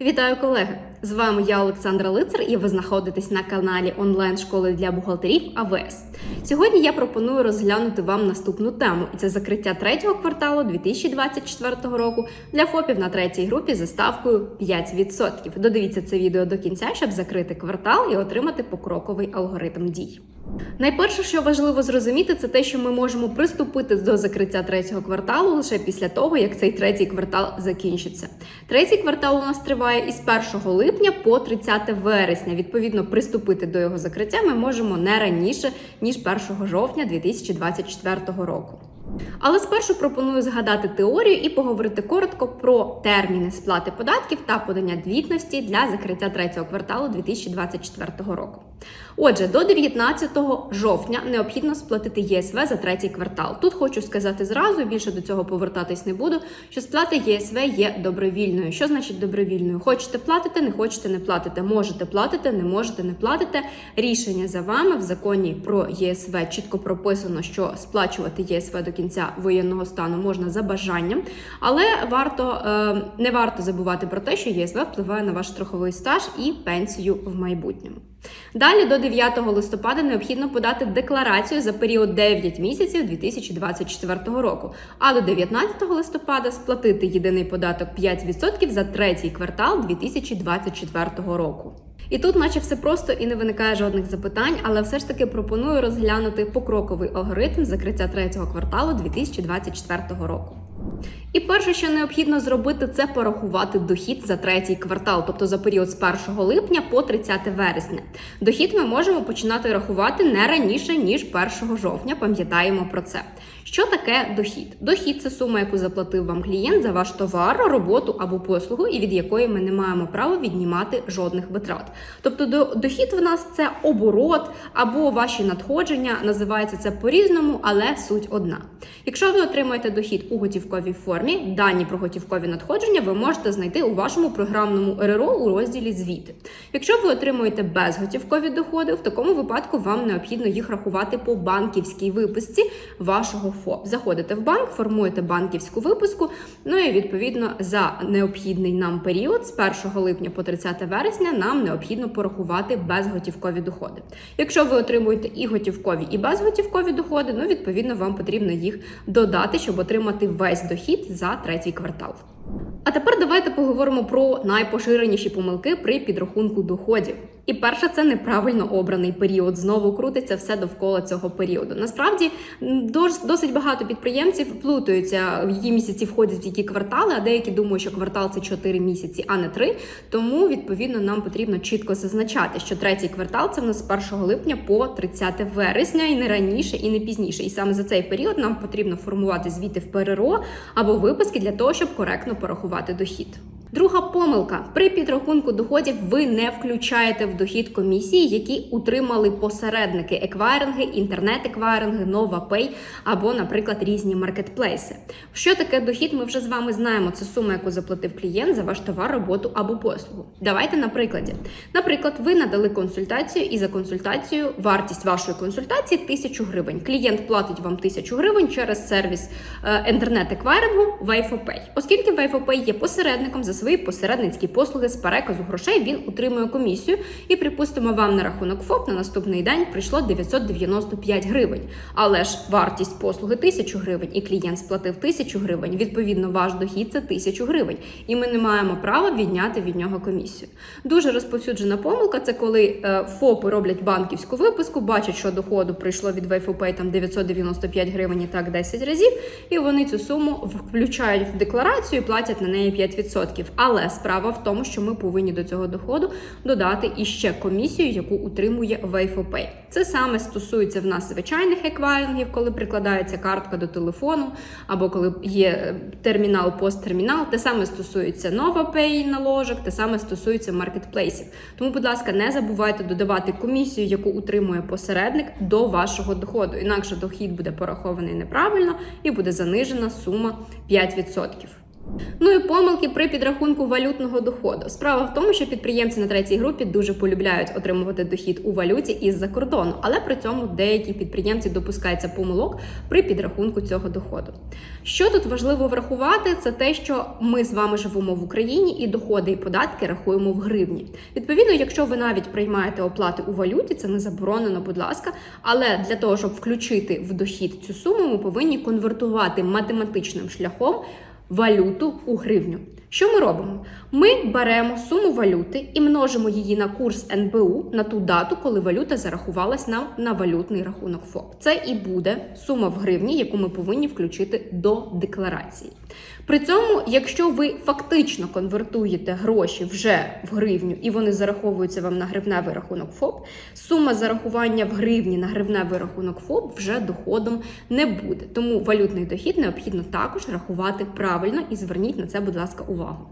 Вітаю колеги! З вами я Олександра Лицар, і ви знаходитесь на каналі онлайн школи для бухгалтерів АВС. Сьогодні я пропоную розглянути вам наступну тему, і це закриття третього кварталу 2024 року для ФОПів на третій групі за ставкою 5%. Додивіться це відео до кінця, щоб закрити квартал і отримати покроковий алгоритм дій. Найперше, що важливо зрозуміти, це те, що ми можемо приступити до закриття третього кварталу лише після того, як цей третій квартал закінчиться. Третій квартал у нас триває із 1 липня по 30 вересня. Відповідно, приступити до його закриття ми можемо не раніше ніж 1 жовтня 2024 року. Але спершу пропоную згадати теорію і поговорити коротко про терміни сплати податків та подання звітності для закриття третього кварталу 2024 року. Отже, до 19 жовтня необхідно сплатити ЄСВ за третій квартал. Тут хочу сказати зразу, більше до цього повертатись не буду. Що сплата ЄСВ є добровільною. Що значить добровільною? Хочете платити, не хочете не платите. Можете платити, не можете не платите. Рішення за вами в законі про ЄСВ чітко прописано, що сплачувати ЄСВ до кінця воєнного стану можна за бажанням, але варто е, не варто забувати про те, що ЄСВ впливає на ваш страховий стаж і пенсію в майбутньому. Далі до 9 листопада необхідно подати декларацію за період 9 місяців 2024 року, а до 19 листопада сплатити єдиний податок 5% за третій квартал 2024 року. І тут, наче все просто і не виникає жодних запитань, але все ж таки пропоную розглянути покроковий алгоритм закриття третього кварталу 2024 року. І перше, що необхідно зробити, це порахувати дохід за третій квартал, тобто за період з 1 липня по 30 вересня. Дохід ми можемо починати рахувати не раніше ніж 1 жовтня. Пам'ятаємо про це. Що таке дохід? Дохід це сума, яку заплатив вам клієнт за ваш товар, роботу або послугу, і від якої ми не маємо права віднімати жодних витрат. Тобто, дохід в нас це оборот або ваші надходження. Називається це по-різному, але суть одна. Якщо ви отримаєте дохід у готівковій формі, дані про готівкові надходження ви можете знайти у вашому програмному РРО у розділі звіти. Якщо ви отримуєте безготівкові доходи, в такому випадку вам необхідно їх рахувати по банківській виписці вашого ФОП. Заходите в банк, формуєте банківську виписку. Ну і відповідно за необхідний нам період з 1 липня по 30 вересня нам необхідно порахувати безготівкові доходи. Якщо ви отримуєте і готівкові, і безготівкові доходи, ну відповідно вам потрібно їх додати, щоб отримати весь дохід за третій квартал. А тепер давайте поговоримо про найпоширеніші помилки при підрахунку доходів. І перше, це неправильно обраний період. Знову крутиться все довкола цього періоду. Насправді досить багато підприємців плутаються, в які місяці входять в які квартали, а деякі думають, що квартал це 4 місяці, а не 3. Тому відповідно нам потрібно чітко зазначати, що третій квартал це в нас з 1 липня по 30 вересня, і не раніше, і не пізніше. І саме за цей період нам потрібно формувати звіти в ПРРО або виписки для того, щоб коректно порахувати дохід. Друга помилка при підрахунку доходів ви не включаєте в дохід комісії, які утримали посередники еквайринги, інтернет-еквайринги, NovaPay або, наприклад, різні маркетплейси. Що таке дохід? Ми вже з вами знаємо. Це сума, яку заплатив клієнт за ваш товар, роботу або послугу. Давайте на прикладі. Наприклад, ви надали консультацію, і за консультацію вартість вашої консультації 1000 гривень. Клієнт платить вам 1000 гривень через сервіс е, інтернет-еквайрингу Wayfopay. Оскільки Wayfopay є посередником за свої посередницькі послуги з переказу грошей він утримує комісію. І, припустимо, вам на рахунок ФОП на наступний день прийшло 995 гривень. Але ж вартість послуги 1000 гривень, і клієнт сплатив 1000 гривень. Відповідно, ваш дохід це 1000 гривень. І ми не маємо права відняти від нього комісію. Дуже розповсюджена помилка це коли е, ФОПи роблять банківську виписку, бачать, що доходу прийшло від Wayfopay там 995 гривень і так 10 разів, і вони цю суму включають в декларацію і платять на неї 5%. Але справа в тому, що ми повинні до цього доходу додати іще комісію, яку утримує Wayfopay. Це саме стосується в нас звичайних еквайрингів, коли прикладається картка до телефону, або коли є термінал, посттермінал. Те саме стосується NovaPay наложок, те саме стосується маркетплейсів. Тому, будь ласка, не забувайте додавати комісію, яку утримує посередник до вашого доходу. Інакше дохід буде порахований неправильно і буде занижена сума 5%. Ну і помилки при підрахунку валютного доходу. Справа в тому, що підприємці на третій групі дуже полюбляють отримувати дохід у валюті із-за кордону, але при цьому деякі підприємці допускаються помилок при підрахунку цього доходу. Що тут важливо врахувати, це те, що ми з вами живемо в Україні і доходи і податки рахуємо в гривні. Відповідно, якщо ви навіть приймаєте оплати у валюті, це не заборонено, будь ласка. Але для того, щоб включити в дохід цю суму, ми повинні конвертувати математичним шляхом валюту у гривню. Що ми робимо? Ми беремо суму валюти і множимо її на курс НБУ на ту дату, коли валюта зарахувалась нам на валютний рахунок ФОП. Це і буде сума в гривні, яку ми повинні включити до декларації. При цьому, якщо ви фактично конвертуєте гроші вже в гривню і вони зараховуються вам на гривневий рахунок ФОП, сума зарахування в гривні на гривневий рахунок ФОП вже доходом не буде. Тому валютний дохід необхідно також рахувати правильно і зверніть на це, будь ласка, увагу.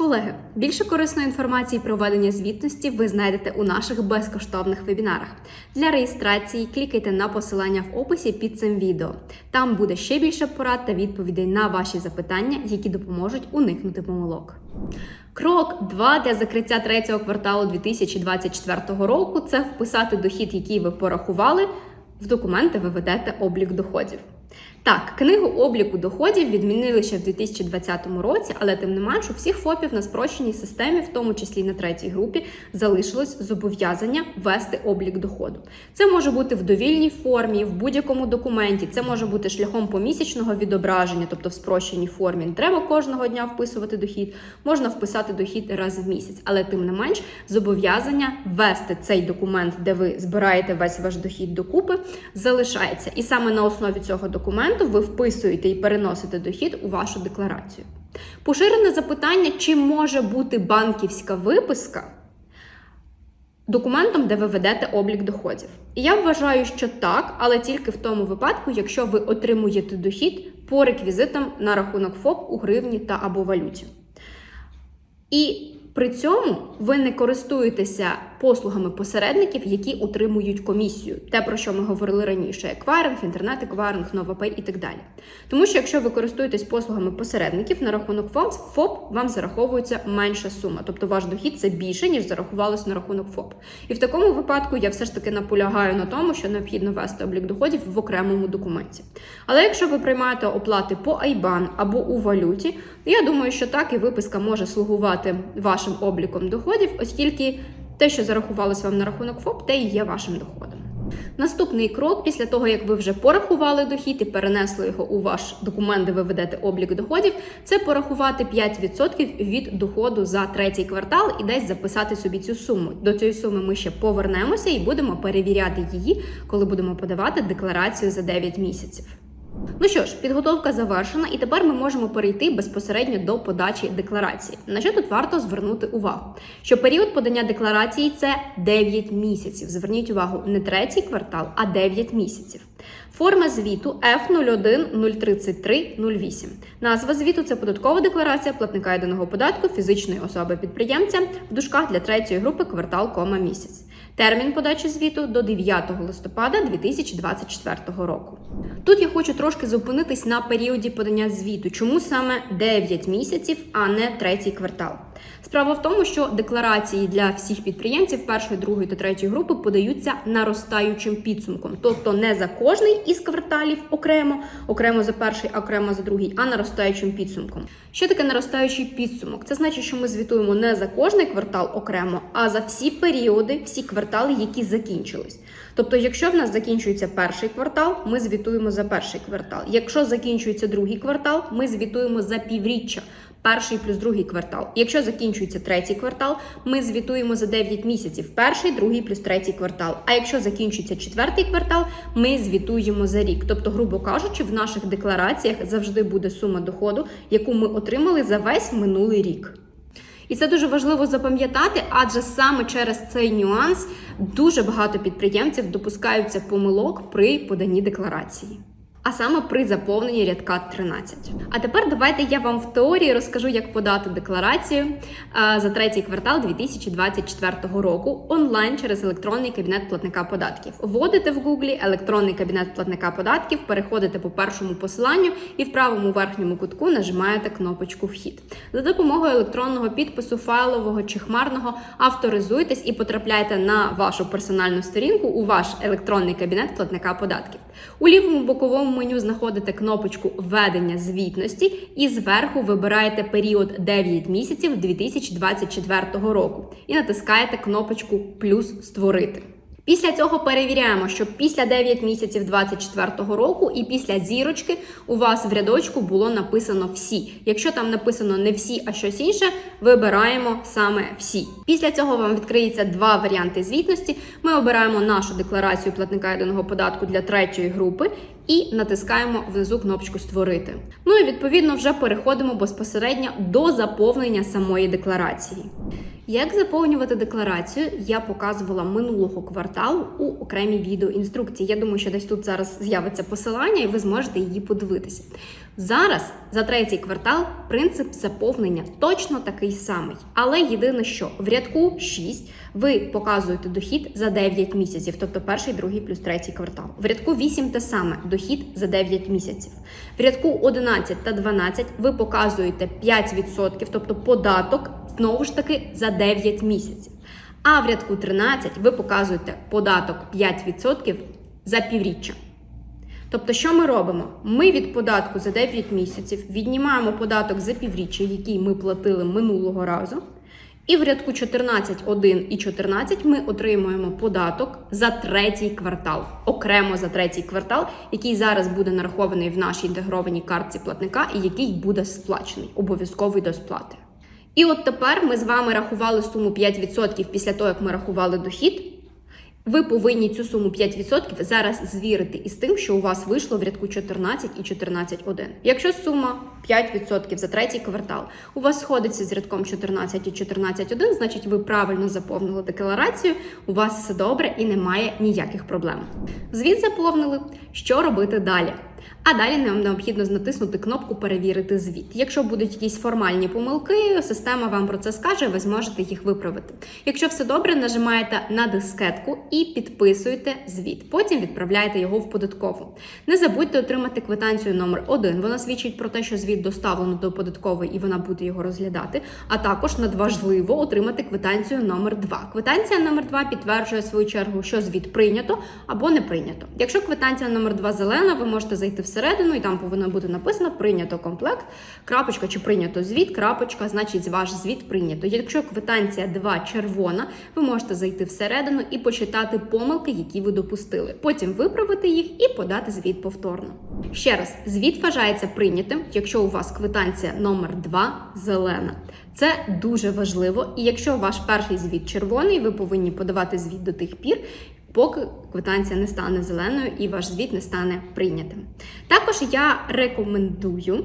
Колеги, більше корисної інформації про ведення звітності ви знайдете у наших безкоштовних вебінарах. Для реєстрації клікайте на посилання в описі під цим відео. Там буде ще більше порад та відповідей на ваші запитання, які допоможуть уникнути помилок. Крок 2 для закриття третього кварталу 2024 року це вписати дохід, який ви порахували. В документи ви ведете облік доходів. Так, книгу обліку доходів відмінили ще в 2020 році, але тим не менш у всіх ФОПів на спрощеній системі, в тому числі на третій групі, залишилось зобов'язання вести облік доходу. Це може бути в довільній формі, в будь-якому документі. Це може бути шляхом помісячного відображення, тобто в спрощеній формі. Не треба кожного дня вписувати дохід, можна вписати дохід раз в місяць, але тим не менш зобов'язання вести цей документ, де ви збираєте весь ваш дохід докупи, залишається. І саме на основі цього документу ви вписуєте і переносите дохід у вашу декларацію. Поширене запитання, чи може бути банківська виписка документом, де ви ведете облік доходів. І я вважаю, що так, але тільки в тому випадку, якщо ви отримуєте дохід по реквізитам на рахунок ФОП у гривні та або валюті. І при цьому ви не користуєтеся послугами посередників, які отримують комісію, те про що ми говорили раніше: еквайринг, інтернет-еквайринг, новопей і так далі. Тому що якщо ви користуєтесь послугами посередників на рахунок ФОП, ФОП вам зараховується менша сума, тобто ваш дохід це більше ніж зарахувалось на рахунок ФОП. І в такому випадку я все ж таки наполягаю на тому, що необхідно вести облік доходів в окремому документі. Але якщо ви приймаєте оплати по IBAN або у валюті, я думаю, що так і виписка може слугувати вашим обліком доходів, оскільки те, що зарахувалось вам на рахунок ФОП, те і є вашим доходом. Наступний крок, після того, як ви вже порахували дохід і перенесли його у ваш документ, де ви ведете облік доходів, це порахувати 5% від доходу за третій квартал і десь записати собі цю суму. До цієї суми ми ще повернемося і будемо перевіряти її, коли будемо подавати декларацію за 9 місяців. Ну що ж, підготовка завершена, і тепер ми можемо перейти безпосередньо до подачі декларації. На що тут варто звернути увагу? Що період подання декларації це 9 місяців. Зверніть увагу, не третій квартал, а 9 місяців. Форма звіту F01033008. Назва звіту це податкова декларація платника єдиного податку фізичної особи підприємця в дужках для третьої групи квартал кома місяць. Термін подачі звіту до 9 листопада 2024 року. Тут я хочу трошки зупинитись на періоді подання звіту. Чому саме 9 місяців, а не третій квартал? Справа в тому, що декларації для всіх підприємців першої, другої та третьої групи подаються наростаючим підсумком, тобто не за кожний із кварталів окремо, окремо за перший, окремо за другий, а наростаючим підсумком. Що таке наростаючий підсумок? Це значить, що ми звітуємо не за кожний квартал окремо, а за всі періоди, всі квартали, які закінчились. Тобто, якщо в нас закінчується перший квартал, ми звітуємо за перший квартал. Якщо закінчується другий квартал, ми звітуємо за півріччя. Перший плюс другий квартал. Якщо закінчується третій квартал, ми звітуємо за 9 місяців. Перший, другий плюс третій квартал. А якщо закінчується четвертий квартал, ми звітуємо за рік. Тобто, грубо кажучи, в наших деклараціях завжди буде сума доходу, яку ми отримали за весь минулий рік. І це дуже важливо запам'ятати, адже саме через цей нюанс дуже багато підприємців допускаються помилок при поданні декларації. А саме при заповненні рядка 13. А тепер давайте я вам в теорії розкажу, як подати декларацію е, за третій квартал 2024 року онлайн через електронний кабінет платника податків. Вводите в Гуглі електронний кабінет платника податків, переходите по першому посиланню і в правому верхньому кутку нажимаєте кнопочку Вхід. За допомогою електронного підпису, файлового чи хмарного авторизуйтесь і потрапляйте на вашу персональну сторінку у ваш електронний кабінет платника податків. У лівому боковому меню знаходите кнопочку Введення звітності і зверху вибираєте період 9 місяців 2024 року і натискаєте кнопочку Плюс створити. Після цього перевіряємо, що після 9 місяців 2024 року і після зірочки у вас в рядочку було написано всі. Якщо там написано не всі, а щось інше, вибираємо саме всі. Після цього вам відкриється два варіанти звітності. Ми обираємо нашу декларацію платника єдиного податку для третьої групи і натискаємо внизу кнопочку Створити. Ну і відповідно вже переходимо безпосередньо до заповнення самої декларації. Як заповнювати декларацію, я показувала минулого кварталу у окремій відеоінструкції. Я думаю, що десь тут зараз з'явиться посилання, і ви зможете її подивитися. Зараз за третій квартал принцип заповнення точно такий самий. Але єдине, що в рядку 6 ви показуєте дохід за 9 місяців, тобто перший, другий плюс третій квартал. В рядку 8 те саме дохід за 9 місяців. В рядку 11 та 12 ви показуєте 5%, тобто податок знову ж таки за 9 місяців. А в рядку 13 ви показуєте податок 5% за півріччя. Тобто, що ми робимо? Ми від податку за 9 місяців віднімаємо податок за півріччя, який ми платили минулого разу. І в рядку 14.1 і 14 ми отримуємо податок за третій квартал, окремо за третій квартал, який зараз буде нарахований в нашій інтегрованій картці платника і який буде сплачений, обов'язковий до сплати. І от тепер ми з вами рахували суму 5% після того, як ми рахували дохід. Ви повинні цю суму 5% зараз звірити із тим, що у вас вийшло в рядку 14 і 14.1. Якщо сума 5% за третій квартал у вас сходиться з рядком 14 і 14.1, значить ви правильно заповнили декларацію, у вас все добре і немає ніяких проблем. Звіт заповнили. Що робити далі? А далі нам необхідно натиснути кнопку Перевірити звіт. Якщо будуть якісь формальні помилки, система вам про це скаже, ви зможете їх виправити. Якщо все добре, нажимаєте на дискетку і підписуєте звіт. Потім відправляєте його в податкову. Не забудьте отримати квитанцію номер 1 Вона свідчить про те, що звіт доставлено до податкової і вона буде його розглядати. А також надважливо отримати квитанцію номер 2 Квитанція номер 2 підтверджує свою чергу, що звіт прийнято або не прийнято. Якщо квитанція номер 2 зелена, ви можете зайти всередину, і там повинно бути написано прийнято комплект, крапочка чи прийнято звіт, крапочка, значить ваш звіт прийнято. Якщо квитанція 2 червона, ви можете зайти всередину і почитати помилки, які ви допустили. Потім виправити їх і подати звіт повторно. Ще раз, звіт вважається прийнятим, якщо у вас квитанція номер 2 зелена. Це дуже важливо, і якщо ваш перший звіт червоний, ви повинні подавати звіт до тих пір, поки квитанція не стане зеленою і ваш звіт не стане прийнятим. Також я рекомендую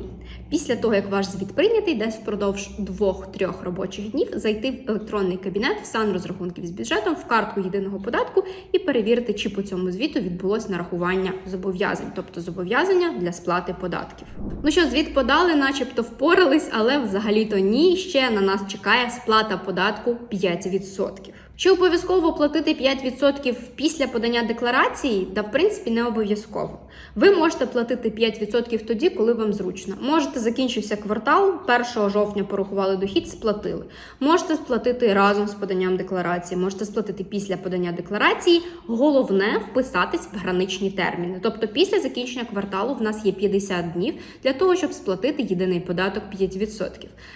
після того, як ваш звіт прийнятий, десь впродовж двох-трьох робочих днів зайти в електронний кабінет в сан розрахунків з бюджетом в картку єдиного податку і перевірити, чи по цьому звіту відбулось нарахування зобов'язань, тобто зобов'язання для сплати податків. Ну що, звіт подали, начебто впорались, але взагалі-то ні. Ще на нас чекає сплата податку 5%. Чи обов'язково платити 5% після подання декларації? Та в принципі не обов'язково. Ви можете платити 5% тоді, коли вам зручно. Можете закінчився квартал, 1 жовтня порахували дохід, сплатили. Можете сплатити разом з поданням декларації, можете сплатити після подання декларації. Головне вписатись в граничні терміни. Тобто, після закінчення кварталу в нас є 50 днів для того, щоб сплатити єдиний податок 5%.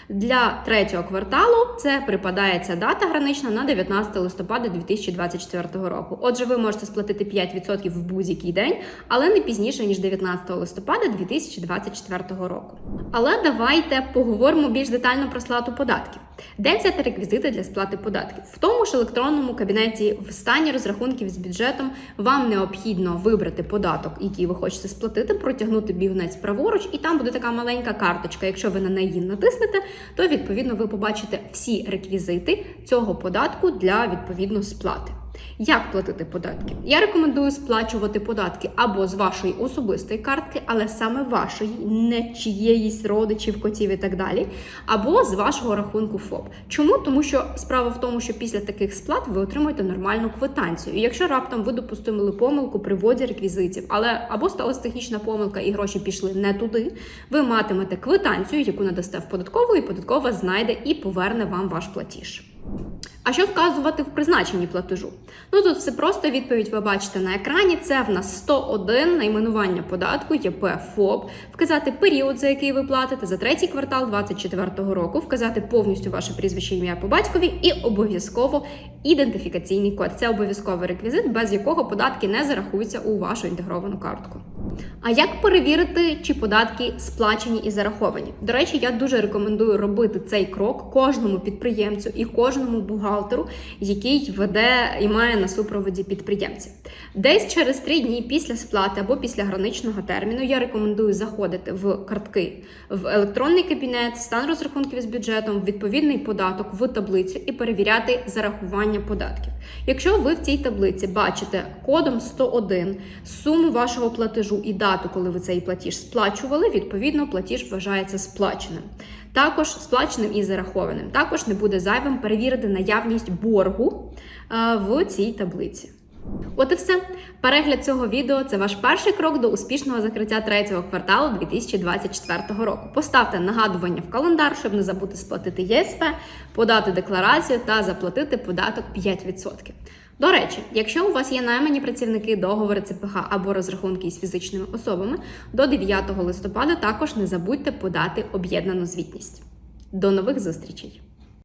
Для третього кварталу це припадає ця дата гранична на 19 листопада 2024 року. Отже, ви можете сплатити 5% в будь-який день, але не пізніше ніж 19 листопада 2024 року. Але давайте поговоримо більш детально про сплату податків. Де взяти реквізити для сплати податків? В тому ж електронному кабінеті в стані розрахунків з бюджетом вам необхідно вибрати податок, який ви хочете сплатити, протягнути бігунець праворуч, і там буде така маленька карточка. Якщо ви на неї натиснете, то відповідно ви побачите всі реквізити цього податку для відповідно сплати. Як платити податки? Я рекомендую сплачувати податки або з вашої особистої картки, але саме вашої, не чиєїсь родичів, котів і так далі, або з вашого рахунку ФОП. Чому? Тому що справа в тому, що після таких сплат ви отримуєте нормальну квитанцію. І якщо раптом ви допустили помилку при вводі реквізитів, але або сталася технічна помилка і гроші пішли не туди, ви матимете квитанцію, яку надасте в податкову, і податкова знайде і поверне вам ваш платіж. А що вказувати в призначенні платежу? Ну тут все просто відповідь ви бачите на екрані. Це в нас 101 найменування податку ЄП ФОП, вказати період, за який ви платите, за третій квартал 2024 року, вказати повністю ваше прізвище ім'я по батькові і обов'язково ідентифікаційний код. Це обов'язковий реквізит, без якого податки не зарахуються у вашу інтегровану картку. А як перевірити, чи податки сплачені і зараховані? До речі, я дуже рекомендую робити цей крок кожному підприємцю і кожному бухгалтеру, який веде і має на супроводі підприємців. Десь через три дні після сплати або після граничного терміну я рекомендую заходити в картки в електронний кабінет, стан розрахунків з бюджетом, відповідний податок в таблицю і перевіряти зарахування податків. Якщо ви в цій таблиці бачите кодом 101 суму вашого платежу і дату, коли ви цей платіж сплачували, відповідно платіж вважається сплаченим. Також сплаченим і зарахованим. Також не буде зайвим перевірити наявність боргу е, в цій таблиці. От і все. Перегляд цього відео це ваш перший крок до успішного закриття третього кварталу 2024 року. Поставте нагадування в календар, щоб не забути сплатити ЄСП, подати декларацію та заплатити податок 5%. До речі, якщо у вас є наймані працівники, договори ЦПХ або розрахунки із фізичними особами, до 9 листопада також не забудьте подати об'єднану звітність. До нових зустрічей!